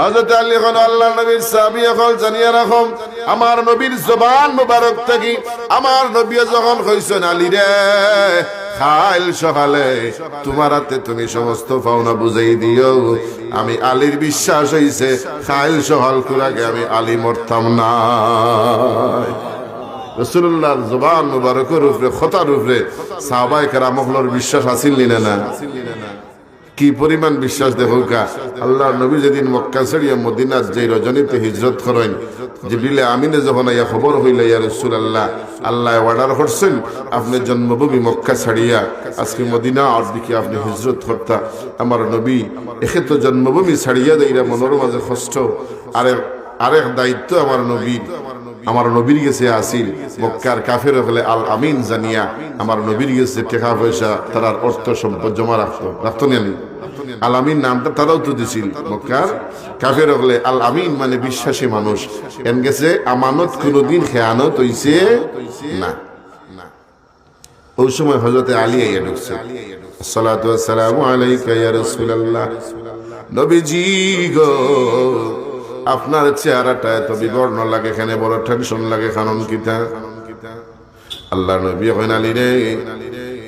হযরত আলী এখন আল্লাহ নবীর সাহাবী এখন জানিয়ে রাখো আমার নবীর জবান মুবারক থাকি, আমার নবী যখন কইছেন, আলী রে, খাইল সকালে, তোমার হাতে তুমি সমস্ত পাওনা বুঝাই দিও। আমি আলীর বিশ্বাস হইছে, খাইল সকাল কুরাকে আমি আলী মরতাম না। রসুল্লাহর জবান মুবারকের উপরে, খতার উপরে সাহাবাই কেরামহলর বিশ্বাস আসিল না না? কি পরিমাণ বিশ্বাস দেখো কা আল্লাহ নবী যেদিন মক্কা ছাড়িয়া মদিনার যে রজনীতে হিজরত করেন, জিবরিলে আমিনে যখন ইয়া খবর হইলে, ইয়া রসুল আল্লাহ আল্লাহ অর্ডার করছেন, আপনি জন্মভূমি মক্কা ছাড়িয়া আজকে মদিনা আর দিকে আপনি হিজরত করতা। আমার নবী একে তো জন্মভূমি ছাড়িয়া দেইরা মনের মাঝে কষ্ট, আরেক আরেক দায়িত্ব আমার নবীর। আমার নবীর গেছে আসিল, মক্কার কাফের হলে আল আমিন জানিয়া আমার নবীর গেছে টাকা পয়সা, তারার অর্থ সম্পদ জমা রাখতো। রাখতো নানি আল আমিন নামটা তারাও তো দিছিল। মক্কার কাফের হলে আল আমিন মানে বিশ্বাসী মানুষ। এন গেছে, আমানত কোনোদিন খেয়ানত হইছে না। ওই সময় হজরতে আলী আইয়া ঢুকছে। সালাতু আসসালামু আলাইকা ইয়া রাসূলুল্লাহ। নবীজি গো আপনার চেহারাটা এত বিবর্ণ লাগে এখানে বড় টেনশন লাগে খানন কিতা আল্লাহ নবী হইন আলী রে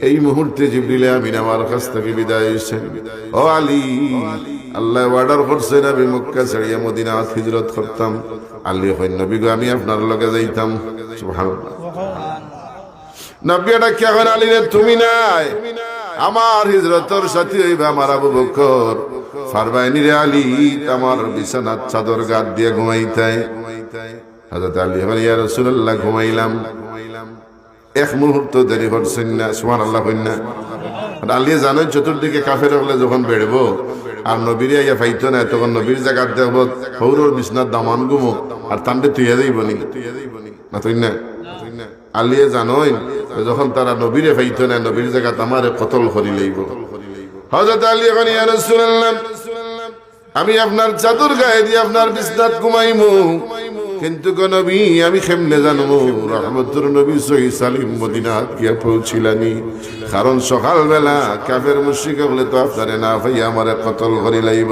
এই মুহূর্তে জিবরিলে আমিন আমার কাছ থেকে বিদায় হয়েছেন ও আলী আল্লাহ অর্ডার করছেন আমি মক্কা ছাড়িয়া মদিনা হিজরত করতাম। আলী হইন নবী গো আমি আপনার লগে যাইতাম। সুবহানাল্লাহ। নবী এটা কে এখন আলী রে তুমি নাই। আমার হিজরতর সাথী হইবে আমার আবু বকর। ফারবাইনি রে আলী আমার বিছানার চাদর গাদ দিয়ে ঘুমাইতাই হযরত আলী বলে, ইয়া রাসূলুল্লাহ, ঘুমাইলাম। এক মুহূর্ত দেরি করছেন না, সুবহানাল্লাহ কইন না। আলী জানো, চতুর্দিকে কাফের হলে যখন বেড়বো, আর নবীর ইয়া ফাইতো না, তখন নবীর জায়গার দেখব হৌরর বিছনার দামান গুমো, আর তান্ডে তুইয়া যাইব নি না তুই না? আলিয়ে জানোই যখন তারা নবীরে ফাইতো না, নবীর জায়গা আমারে কতল করি লইব। হযরত আলী এখন ইয়া রাসূলুল্লাহ, আমি আপনার চাদর গায়ে দিয়ে আপনার বিছনাত ঘুমাইমু। কিন্তু গো নবী, আমি কেমনে জানব রহমতুর নবী সহি সালিম মদিনা গিয়া পৌঁছিলানি। কারণ সকালবেলা কাফের মুশরিক বলে তো আপনারে না ভাই আমারে কতল করি লাইব।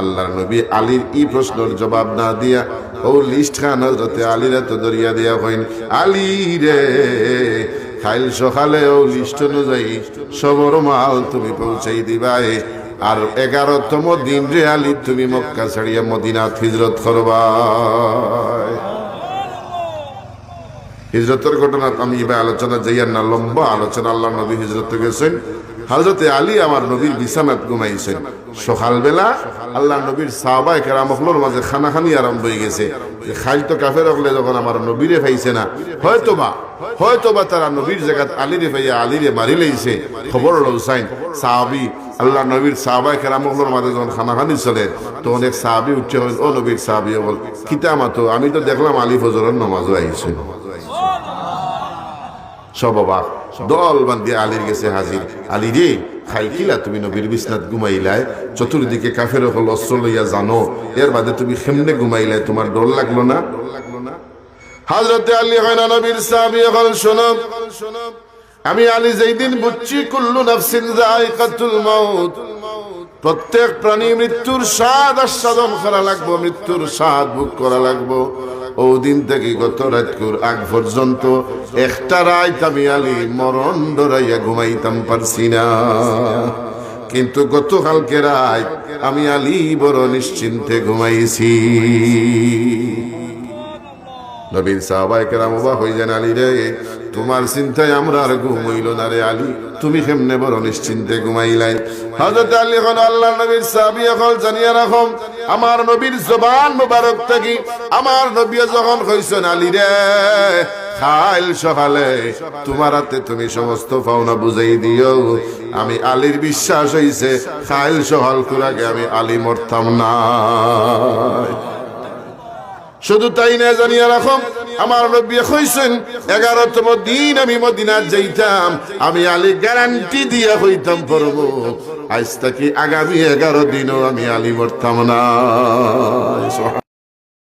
আল্লাহর নবী আলীর ই প্রশ্নের জবাব না দিয়া ও লিস্ট খান হজরতে আলীরা তো দরিয়া দিয়া হইন আলী রে খাইল সকালে ও লিস্ট অনুযায়ী সবর মাল তুমি পৌঁছাই দিবাই। আর এগারোতম দিন রে আলী, তুমি মক্কা ছাড়িয়া মদিনা হিজরত করবা হিজরতের ঘটনা আমি এবার আলোচনা যাইয়ার না, লম্বা আলোচনা আল্লাহ নবী হিজরত গেছেন। হাজরতে আলী আমার নবীর বিছানাত ঘুমাইছেন। সকালবেলা আল্লাহ নবীর সাহবাই কেরামখলোর মাঝে খানাখানি আরম্ভ হয়ে গেছে। যে খাইল তো কাফের হলে যখন আমার নবীরে পাইছে না হয়তো বা হয়তো বা তারা নবীর জায়গাত আলীরে পাইয়া আলীরে মারি লইছে। খবর লৌসাইন সাহাবি, আল্লাহ নবীর সাহবাই কেরামখলোর মাঝে যখন খানাখানি চলে তো অনেক সাহাবি উঠছে হইল ও নবীর সাহাবি বল, কিতা মাতো? আমি তো দেখলাম আলী ফজরের নমাজও আইছে। সব দল বান্ধি আলীর গেছে হাজির। আলী রে, খাই কিলা তুমি নবীর বিছনাত ঘুমাইলাই? চতুর্দিকে কাফের হল অস্ত্র লইয়া জানো। এর বাদে তুমি খেমনে ঘুমাইলাই? তোমার ডর লাগল না? হাজরতে আলী হয় না নবীর সাহাবি এখন শোনো আমি আলী যেই দিন বুঝছি, কুল্লু নাফসিন যায়কাতুল মাউত। প্রত্যেক প্রাণী মৃত্যুর স্বাদ আস্বাদন করা লাগবো, মৃত্যুর স্বাদ ভোগ করা লাগবো। ও দিন থেকে গত রাতকুর আগ পর্যন্ত একটা রাত আমি আলী মরণ ডরাইয়া ঘুমাইতাম পারছি না। কিন্তু গতকালকে রাত আমি আলী বড় নিশ্চিন্তে ঘুমাইছি। নবীন সাহাবাই কেরাম হয়ে যান আলী রে, তোমার চিন্তায় আমরা আর ঘুমাইল না রে আলী। তুমি কেমনে বড় নিশ্চিন্তে ঘুমাইলাই? হযরত আলী এখন আল্লাহ নবীর সাহাবী, এখন জানিয়া রাখো, আমার নবীর জবান মুবারক থাকি, আমার নবী যখন কইছেন, আলী রে, খাইল সকালে, তোমার হাতে তুমি সমস্ত পাওনা বুঝাই দিও। আমি আলীর বিশ্বাস হইছে, খাইল সকাল কুরাকে আমি আলী মরতাম না। শুধু তাই না জানিয়া রাখো আমার নবী হইছেন এগারোতম দিন আমি মদিনার যাইতাম, আমি আলী গ্যারান্টি দিয়া হইতাম পড়ব। আজ থেকে আগামী এগারো দিনও আমি আলী মরতাম না।